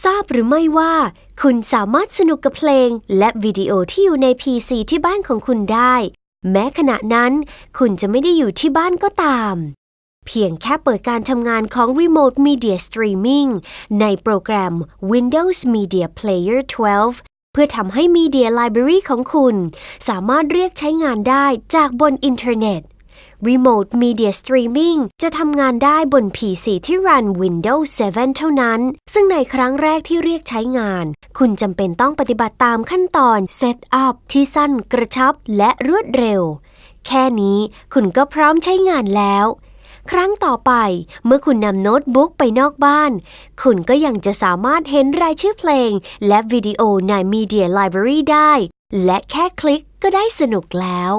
ทราบหรือไม่ว่า คุณสามารถสนุกกับเพลง และวิดีโอที่อยู่ใน PC ที่บ้านของคุณได้ แม้ขณะนั้นคุณจะไม่ได้อยู่ที่บ้านก็ตาม เพียงแค่เปิดการทำงานของ Remote Media Streaming ในโปรแกรม Windows Media Player 12 เพื่อทำให้ Media Library ของคุณ สามารถเรียกใช้งานได้จากบนอินเทอร์เน็ต Remote Media Streaming จะทำงานได้บน PC ที่รัน Windows 7 เท่านั้น ซึ่งในครั้งแรกที่เรียกใช้งาน คุณจำเป็นต้องปฏิบัติตามขั้นตอน Setup ที่สั้นกระชับและรวดเร็ว แค่นี้คุณก็พร้อมใช้งานแล้ว ครั้งต่อไปเมื่อคุณนำโน้ตบุ๊กไปนอกบ้าน คุณก็ยังจะสามารถเห็นรายชื่อเพลง และวิดีโอใน Media Library ได้ และแค่คลิกก็ได้สนุกแล้ว